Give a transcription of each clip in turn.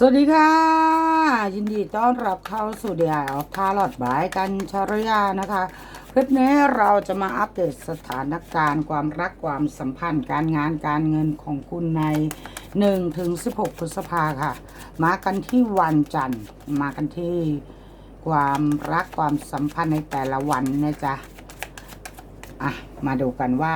สวัสดีค่ะ ยินดีต้อนรับเข้าสู่เดียร์พาลอดบายกันชรยานะคะ คลิปนี้เราจะมาอัปเดตสถานการณ์ความรักความสัมพันธ์การงานการเงินของคุณใน1ถึง16 พฤษภาค่ะ มากันที่วันจันทร์มากันที่ความรักความสัมพันธ์ในแต่ละวันนะจ๊ะอะมาดูกันว่า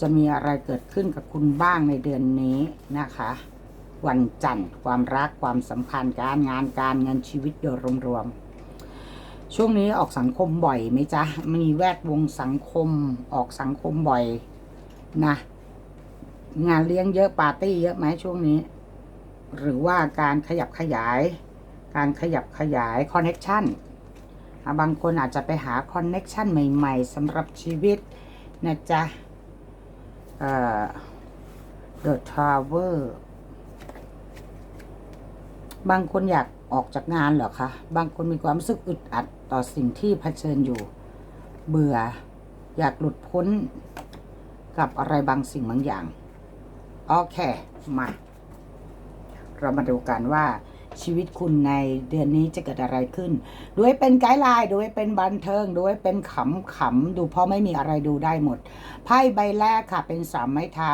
จะมีอะไรเกิดขึ้นกับคุณบ้างในเดือนนี้นะคะ วันจันทร์ ความรักความสัมพันธ์การงานการเงินชีวิตโดยรวมๆช่วงนี้ออกสังคมบ่อยไหมจ๊ะมีแวดวงสังคมออกสังคมบ่อยนะงานเลี้ยงเยอะปาร์ตี้เยอะไหมช่วงนี้ หรือว่าการขยับขยาย การขยับขยายคอนเน็ชันบางคนอาจจะไปหาคอนเน็ชันใหม่ๆสำหรับชีวิตนะจ๊ะเอ่อ The Tower บางคนอยากออกจากงานเหรอคะ บางคนมีความรู้สึกอึดอัดต่อสิ่งที่เผชิญอยู่ เบื่อ อยากหลุดพ้นกับอะไรบางสิ่งบางอย่าง โอเค มา เรามาดูกันว่าชีวิตคุณในเดือนนี้จะเกิดอะไรขึ้นด้วยเป็นไกด์ไลน์ด้วยเป็นบันเทิงด้วยเป็นขำขำดูเพราะไม่มีอะไรดูได้หมด ไพ่ใบแรกค่ะ เป็นสามไม้เท้า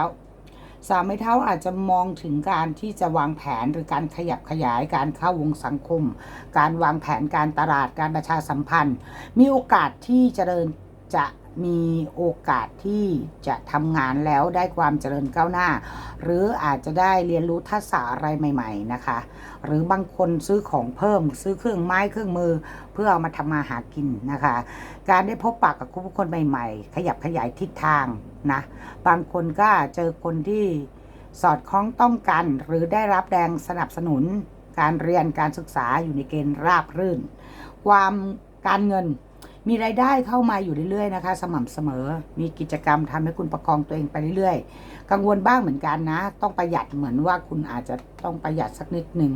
สามไม้เท้าอาจจะมองถึงการที่จะวางแผนหรือการขยับขยายการเข้าวงสังคม การวางแผนการตลาดการประชาสัมพันธ์ มีโอกาสที่เจริญจะ มีโอกาสที่จะทำงานแล้วได้ความเจริญก้าวหน้า หรืออาจจะได้เรียนรู้ทักษะอะไรใหม่ ๆนะคะ หรือบางคนซื้อของเพิ่ม ซื้อเครื่องไม้เครื่องมือ เพื่อเอามาทำมาหากินนะคะ การได้พบปะกับผู้คนใหม่ๆ ขยับขยายทิศทางนะบางคนก็เจอคนที่สอดคล้องต้องกัน หรือได้รับแรงสนับสนุน การเรียนการศึกษาอยู่ในเกณฑ์ราบรื่น ความการเงิน มีรายได้เข้ามาอยู่เรื่อยๆนะคะ สม่ำเสมอ มีกิจกรรมทำให้คุณประคองตัวเองไปเรื่อยๆ กังวลบ้างเหมือนกันนะ ต้องประหยัดเหมือนว่าคุณอาจจะต้องประหยัดสักนิดหนึ่ง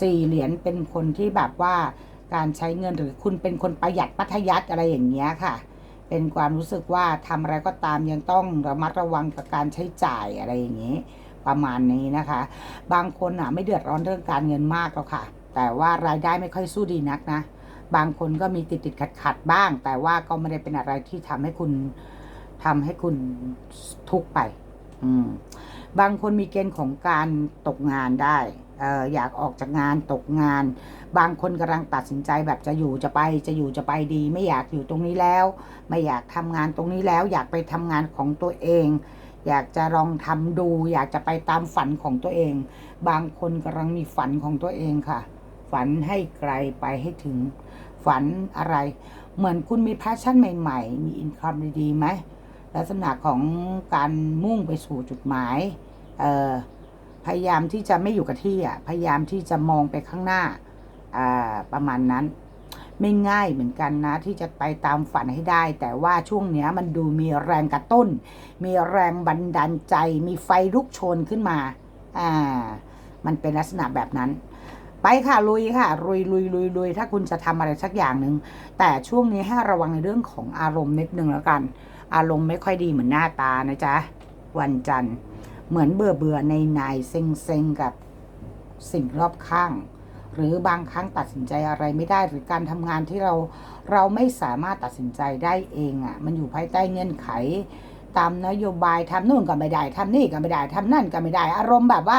สี่เหรียญเป็นคนที่แบบว่าการใช้เงินหรือคุณเป็นคนประหยัดมัธยัติอะไรอย่างเงี้ยค่ะ เป็นความรู้สึกว่าทำอะไรก็ตามยังต้องระมัดระวังกับการใช้จ่ายอะไรอย่างนี้ประมาณนี้นะคะ บางคนอะไม่เดือดร้อนเรื่องการเงินมากหรอกค่ะ แต่ว่ารายได้ไม่ค่อยสู้ดีนักนะ บางคนก็มีติดติดขัดขัดบ้าง แต่ว่าก็ไม่ได้เป็นอะไรที่ทำให้คุณทำให้คุณทุกข์ไป อืม บางคนมีเกณฑ์ของการตกงานได้เอออยากออกจากงานตกงาน บางคนกำลังตัดสินใจแบบจะอยู่จะไปจะอยู่จะไปดี ไม่อยากอยู่ตรงนี้แล้ว ไม่อยากทำงานตรงนี้แล้ว อยากไปทำงานของตัวเอง อยากจะลองทำดู อยากจะไปตามฝันของตัวเอง บางคนกำลังมีฝันของตัวเองค่ะ ฝันให้ไกลไปให้ถึง ฝันอะไร เหมือนคุณมีแพชชั่นใหม่ ๆ มีอินคัมดีๆไหมลักษณะของการมุ่งไปสู่จุดหมายพยายามที่จะไม่อยู่กับที่อะพยายามที่จะมองไปข้างหน้าอ่าประมาณนั้น ไม่ง่ายเหมือนกันนะ ที่จะไปตามฝันให้ได้ แต่ว่าช่วงเนี้ยมันดูมีแรงกระตุ้น มีแรงบันดาลใจ มีไฟลุกโชนขึ้นมาอ่ามันเป็นลักษณะแบบนั้น ไปค่ะลุยค่ะลุยลุยลุยลุยถ้าคุณจะทำอะไรสักอย่างหนึ่งแต่ช่วงนี้ให้ระวังในเรื่องของอารมณ์นิดนึงแล้วกัน อารมณ์ไม่ค่อยดีเหมือนหน้าตานะจ๊ะวันจันทร์เหมือนเบื่อเบื่อในในเซ็งเซ็งกับสิ่งรอบข้าง หรือบางครั้งตัดสินใจอะไรไม่ได้หรือการทำงานที่เราเราไม่สามารถตัดสินใจได้เองอะ่ะ มันอยู่ภายใต้เงื่อนไข ตามนโยบายทำนู่นก็ไม่ได้ทำนี่ก็ไม่ได้ทำนั่นก็ไม่ได้ อารมณ์แบบว่า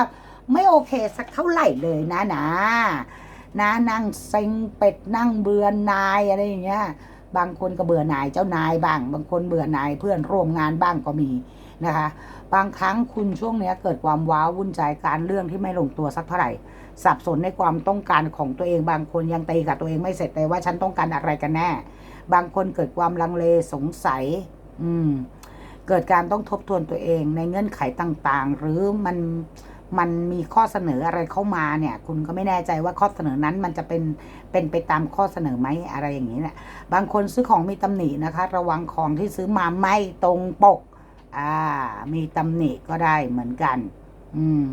ไม่โอเคสักเท่าไหร่เลยนะนะนะนั่งเซ็งเป็ดนั่งเบื่อนายอะไรอย่างเงี้ยบางคนก็เบื่อนายเจ้านายบ้าง บางคนเบื่อนายเพื่อนร่วมงานบ้างก็มีนะคะ บางครั้งคุณช่วงเนี้ยเกิดความว้าวุ่นใจการเรื่องที่ไม่ลงตัวสักเท่าไหร่สับสนในความต้องการของตัวเองบางคนยังตีกับตัวเองไม่เสร็จเลยว่าฉันต้องการอะไรกันแน่ บางคนเกิดความลังเลสงสัย อืม เกิดการต้องทบทวนตัวเองในเงื่อนไขต่างๆ หรือมัน มันมีข้อเสนออะไรเข้ามาเนี่ย คุณก็ไม่แน่ใจว่าข้อเสนอนั้นมันจะเป็นเป็นไปตามข้อเสนอไหมอะไรอย่างนี้เนี่ยบางคนซื้อของมีตำหนินะคะ ระวังของที่ซื้อมาไม่ตรงปก อ่า มีตำหนิก็ได้เหมือนกัน อืม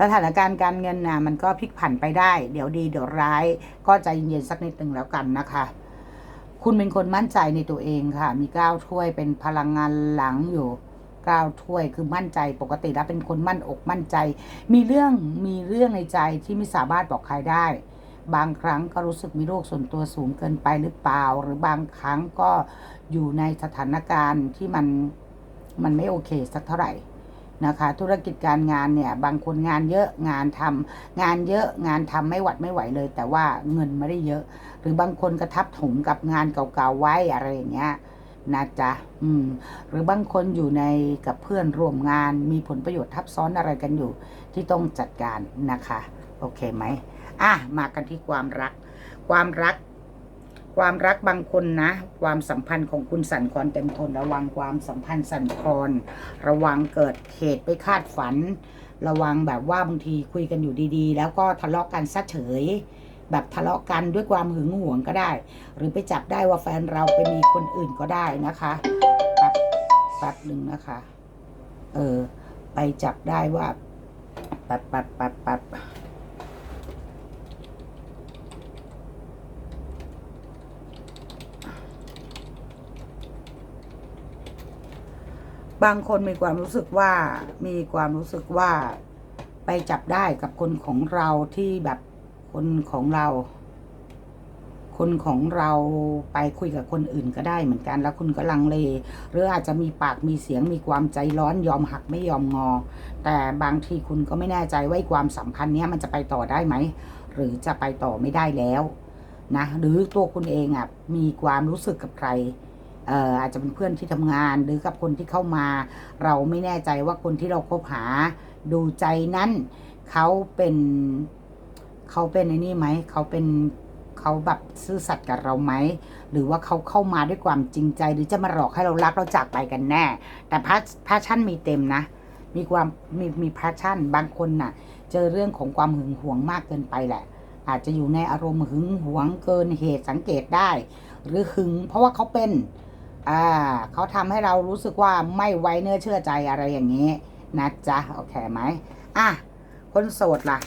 สถานการณ์การเงินนะมันก็พลิกผันไปได้ เดี๋ยวดีเดี๋ยวร้าย ก็ใจเย็นๆสักนิดหนึ่งแล้วกันนะคะ คุณเป็นคนมั่นใจในตัวเองค่ะ มีก้าวถ้วยเป็นพลังงานหลังอยู่ เก้าถ้วย คือมั่นใจปกติแล้วเป็นคนมั่นอกมั่นใจ มีเรื่องมีเรื่องในใจที่ไม่สามารถบอกใครได้ บางครั้งก็รู้สึกมีโรคส่วนตัวสูงเกินไปหรือเปล่า หรือบางครั้งก็อยู่ในสถานการณ์ที่มันมันไม่โอเคสักเท่าไหร่นะคะธุรกิจการงานเนี่ยบางคนงานเยอะงานทำงานเยอะงานทำไม่หวัดไม่ไหวเลย แต่ว่าเงินไม่ได้เยอะ หรือบางคนกระทับถมกับงานเก่าๆไว้อะไรอย่างเงี้ย นะจ๊ะอืม หรือบางคนอยู่ในกับเพื่อนร่วมงานมีผลประโยชน์ทับซ้อนอะไรกันอยู่ ที่ต้องจัดการนะคะ โอเคไหมอะมากันที่ความรัก ความรัก ความรักบางคนนะ ความสัมพันธ์ของคุณสั่นคลอนเต็มทนระวังความสัมพันธ์สั่นคลอน ระวังเกิดเหตุไปคาดฝัน ระวังแบบว่าบางทีคุยกันอยู่ดีๆ แล้วก็ทะเลาะกันซะเฉย แบบทะเลาะกันด้วยความหึงหวงก็ได้ หรือไปจับได้ว่าแฟนเราไปมีคนอื่นก็ได้นะคะแป๊บแป๊บหนึ่งนะคะ เออ ไปจับได้ว่าแป๊บแป๊บแป๊บแป๊บบางคนมีความรู้สึกว่ามีความรู้สึกว่าไปจับได้กับคนของเราที่แบบ คนของเรา คนของเราไปคุยกับคนอื่นก็ได้เหมือนกัน แล้วคุณก็ลังเล หรืออาจจะมีปากมีเสียงมีความใจร้อนยอมหักไม่ยอมงอ แต่บางทีคุณก็ไม่แน่ใจว่าความสัมพันธ์นี้มันจะไปต่อได้ไหม หรือจะไปต่อไม่ได้แล้วนะหรือตัวคุณเองอะมีความรู้สึกกับใครเอ่ออาจจะเป็นเพื่อนที่ทำงานหรือกับคนที่เข้ามา เราไม่แน่ใจว่าคนที่เราคบหาดูใจนั้นเขาเป็น เขาเป็นไอ้นี่ไหมเขาเป็นเขาแบบซื่อสัตย์กับเราไหม หรือว่าเขาเข้ามาด้วยความจริงใจ หรือจะมาหลอกให้เรารักเราจากไปกันแน่ แต่พาพาชั่นมีเต็มนะ มีความมีมีพาชั่นบางคนน่ะ เจอเรื่องของความหึงหวงมากเกินไปแหละ อาจจะอยู่ในอารมณ์หึงหวงเกินเหตุสังเกตได้ หรือหึง เพราะว่าเขาเป็นอ่าเขาทำให้เรารู้สึกว่าไม่ไว้เนื้อเชื่อใจอะไรอย่างนี้นะจ๊ะโอเคไหมอะคนโสดล่ะ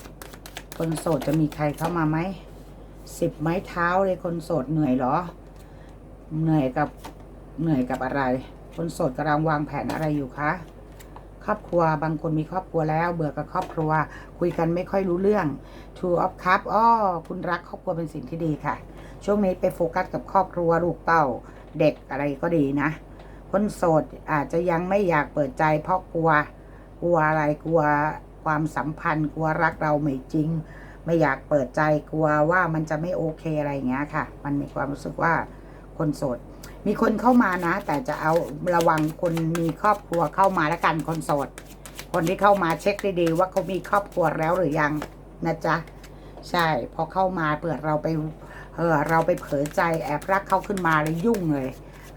คนโสดจะมีใครเข้ามาไหมสิบไม้เท้าเลยคนโสดเหนื่อยเหรอ เหนื่อยกับเหนื่อยกับอะไร คนโสดกำลังวางแผนอะไรอยู่คะครอบครัวบางคนมีครอบครัวแล้ว เบื่อกับครอบครัว คุยกันไม่ค่อยรู้เรื่อง Two of Cup อ้อคุณรักครอบครัวเป็นสิ่งที่ดีค่ะ ช่วงนี้ไปโฟกัสกับครอบครัวลูกเต้าเด็กอะไรก็ดีนะ คนโสดอาจจะยังไม่อยากเปิดใจเพราะกลัว กลัวอะไรกลัว ความสัมพันธ์กลัวรักเราไม่จริง ไม่อยากเปิดใจกลัวว่ามันจะไม่โอเคอะไรอย่างเงี้ยค่ะ มันมีความรู้สึกว่าคนโสด มีคนเข้ามานะ แต่จะเอาระวังคนมีครอบครัวเข้ามาแล้วกันคนโสด คนที่เข้ามาเช็คดีๆว่าเขามีครอบครัวแล้วหรือยังนะจ๊ะใช่พอเข้ามาเปิดเราไปเออเราไปเผลอใจแอบรักเขาขึ้นมาเลยยุ่งเลย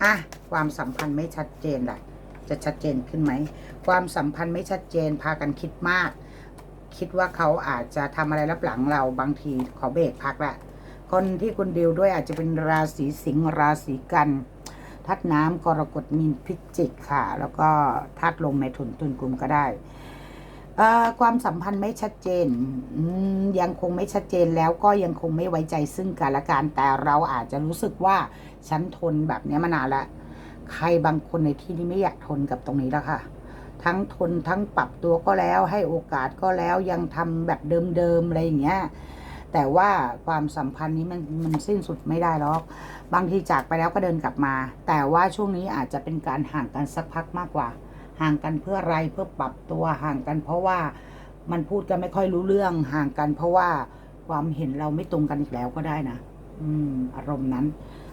อะความสัมพันธ์ไม่ชัดเจนแหละจะชัดเจนขึ้นไหม ความสัมพันธ์ไม่ชัดเจนพากันคิดมาก คิดว่าเขาอาจจะทำอะไรรับหลังเราบางทีขอเบรกพักละคนที่คุณดิวด้วยอาจจะเป็นราศีสิงห์ราศีกันทัดน้ำกรกฎมีนพิจิกค่ะ แล้วก็ทัดลมในถุนตุนกลุ่มก็ได้ความสัมพันธ์ไม่ชัดเจนยังคงไม่ชัดเจนแล้วก็ยังคงไม่ไว้ใจซึ่งกันและกันแต่เราอาจจะรู้สึกว่าฉันทนแบบนี้มานานล้วใครบางคนในที่นี้ไม่อยากทนกับตรงนี้แล้วค่ะ ทั้งทนทั้งปรับตัวก็แล้ว ให้โอกาสก็แล้วยังทำแบบเดิมๆอะไรอย่างเงี้ยแต่ว่าความสัมพันธ์นี้มันมันสิ้นสุดไม่ได้หรอก บางทีจากไปแล้วก็เดินกลับมา แต่ว่าช่วงนี้อาจจะเป็นการห่างกันสักพักมากกว่า ห่างกันเพื่ออะไรเพื่อปรับตัวห่างกัน เพราะว่ามันพูดกันไม่ค่อยรู้เรื่องห่างกัน เพราะว่าความเห็นเราไม่ตรงกันอีกแล้วก็ได้นะ อืม อารมณ์นั้น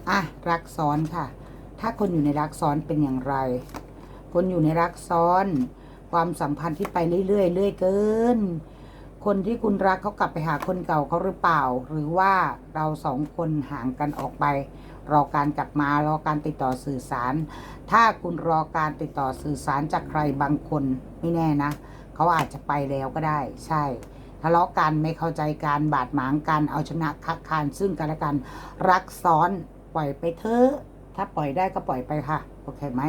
อะรักซ้อนค่ะ ถ้าคนอยู่ในรักซ้อนเป็นอย่างไร คนอยู่ในรักซ้อน ความสัมพันธ์ที่ไปเรื่อยๆเรื่อยเกิน คนที่คุณรักเขากลับไปหาคนเก่าเขาหรือเปล่า หรือว่าเราสองคนห่างกันออกไป รอการกลับมารอการติดต่อสื่อสาร ถ้าคุณรอการติดต่อสื่อสารจากใครบางคนไม่แน่นะเขาอาจจะไปแล้วก็ได้ ใช่ทะเลาะกันไม่เข้าใจการบาดหมางกันเอาชนะคักคานซึ่งกันและกันรักซ้อนปล่อยไปเถอะถ้าปล่อยได้ก็ปล่อยไปค่ะ โอเคไหม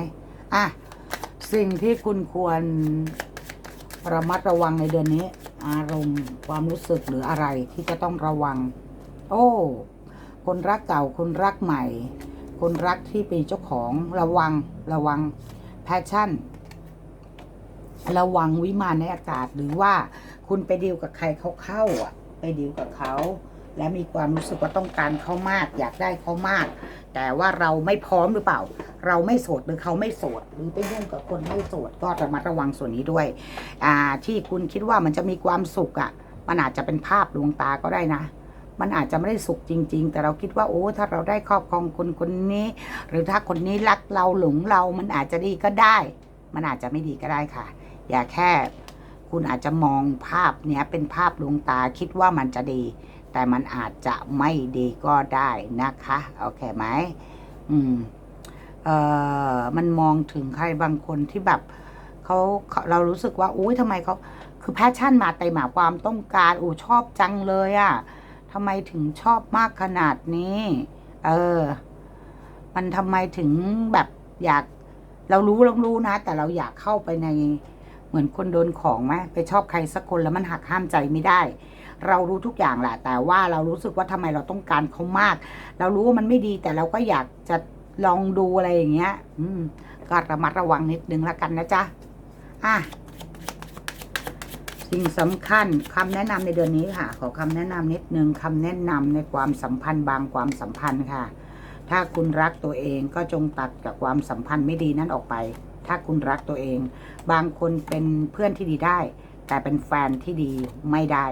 อะ สิ่งที่คุณควรระมัดระวังในเดือนนี้ อารมณ์ความรู้สึกหรืออะไรที่จะต้องระวัง โอ้คนรักเก่าคนรักใหม่ คนรักที่เป็นเจ้าของระวังระวังแพชชั่น ระวังวิมานในอากาศหรือว่าคุณไปดีลกับใครเขาเข้าอะ ไปดีลกับเขา และมีความรู้สึกว่าต้องการเขามาก อยากได้เขามาก แต่ว่าเราไม่พร้อมหรือเปล่า เราไม่โสดหรือเขาไม่โสด หรือไปยุ่งกับคนไม่โสดก็ระมัดระวังส่วนนี้ด้วย อ่า ที่คุณคิดว่ามันจะมีความสุขอะ มันอาจจะเป็นภาพดวงตาก็ได้นะ มันอาจจะไม่ได้สุขจริง ๆ แต่เราคิดว่าโอ้ถ้าเราได้ครอบครองคนคนนี้ หรือถ้าคนนี้รักเราหลงเรา มันอาจจะดีก็ได้ มันอาจจะไม่ดีก็ได้ค่ะ อย่าแค่ คุณอาจจะมองภาพเนี้ยเป็นภาพดวงตาคิดว่ามันจะดี แต่มันอาจจะไม่ดีก็ได้นะคะโอเคไหมอืมเอ่อมันมองถึงใครบางคนที่แบบเขาเรารู้สึกว่าอุ้ยทำไมเขาคือแพชชั่นมาเต็มอะความต้องการอู้ชอบจังเลยอะทำไมถึงชอบมากขนาดนี้ เออ มันทำไมถึงแบบอยากเรารู้เรารู้นะ แต่เราอยากเข้าไปในเหมือนคนโดนของไหมไปชอบใครสักคนแล้วมันหักห้ามใจไม่ได้ เรารู้ทุกอย่างแหละ แต่ว่าเรารู้สึกว่าทำไมเราต้องการเขามาก เรารู้ว่ามันไม่ดีแต่เราก็อยากจะลองดูอะไรอย่างเงี้ย อืม ก็ระมัดระวังนิดนึงแล้วกันนะจ๊ะ อะ สิ่งสำคัญคำแนะนำในเดือนนี้ค่ะ ขอคำแนะนำนิดนึงคำแนะนำในความสัมพันธ์บางความสัมพันธ์ค่ะ ถ้าคุณรักตัวเองก็จงตัดกับความสัมพันธ์ไม่ดีนั้นออกไป ถ้าคุณรักตัวเอง บางคนเป็นเพื่อนที่ดีได้ แต่เป็นแฟนที่ดีไม่ได้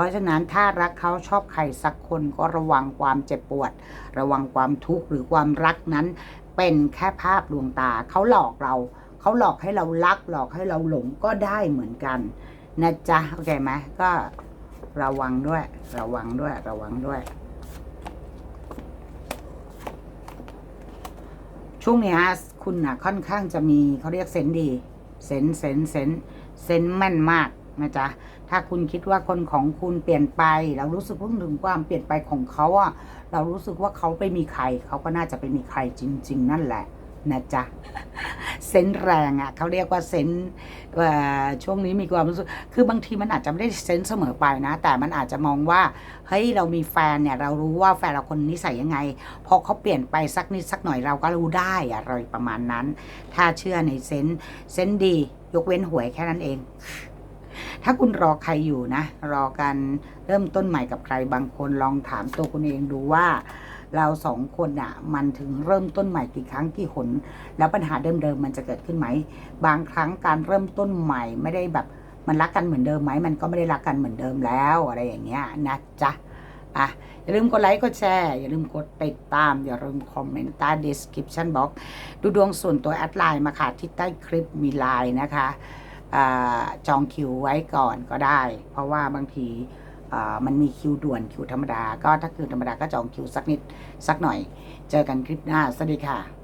ราะฉะนั้นถ้ารักเขาชอบใครสักคนก็ระวังความเจ็บปวด ระวังความทุกข์หรือความรักนั้น เป็นแค่ภาพลวงตาเขาหลอกเราเขาหลอกให้เรารักหลอกให้เราหลงก็ได้เหมือนกันนะจ๊ะโอเคไหมก็ระวังด้วย ระวังด้วยระวังด้วยช่วงนี้คุณน่ะค่อนข้างจะมีเขาเรียกเซนดี เซนเซนเซนเซนแม่นมาก นะจ๊ะถ้าคุณคิดว่าคนของคุณเปลี่ยนไป เรารู้สึกถึงความเปลี่ยนไปของเขาอะเรารู้สึกว่าเขาไปมีใคร เขาก็น่าจะไปมีใครจริง ๆ นั่นแหละนะจ๊ะเซนส์แรงอะเขาเรียกว่าเซนส์ช่วงนี้มีความรู้สึกคือบางทีมันอาจจะไม่ได้เซนส์เสมอไปนะ แต่มันอาจจะมองว่าเฮ้ยเรามีแฟนเนี่ย เรารู้ว่าแฟนเราคนนิสัยยังไง พอเขาเปลี่ยนไปสักนิดสักหน่อยเราก็รู้ได้อะไรประมาณนั้น ถ้าเชื่อในเซนส์เซนส์ดี ยกเว้นหวยแค่นั้นเอง ถ้าคุณรอใครอยู่นะ รอกันเริ่มต้นใหม่กับใครบางคนลองถามตัวคุณเองดูว่า เราสองคนอะ มันถึงเริ่มต้นใหม่กี่ครั้งกี่หน แล้วปัญหาเดิมๆมันจะเกิดขึ้นไหม บางครั้งการเริ่มต้นใหม่ไม่ได้แบบมันรักกันเหมือนเดิมไหมมันก็ไม่ได้รักกันเหมือนเดิมแล้วอะไรอย่างเงี้ยนะจ๊ะอะอย่าลืมกดไลค์กดแชร์ อย่าลืมกดติดตาม อย่าลืมคอมเมนต์ใต้ description box ดูดวงส่วนตัวแอดไลน์มาค่ะ ที่ใต้คลิปมีไลน์นะคะ จองคิวไว้ก่อนก็ได้ เพราะว่าบางทีมันมีคิวด่วนคิวธรรมดา ก็ถ้าคิวธรรมดาก็จองคิวสักนิดสักหน่อย เจอกันคลิปหน้า สวัสดีค่ะ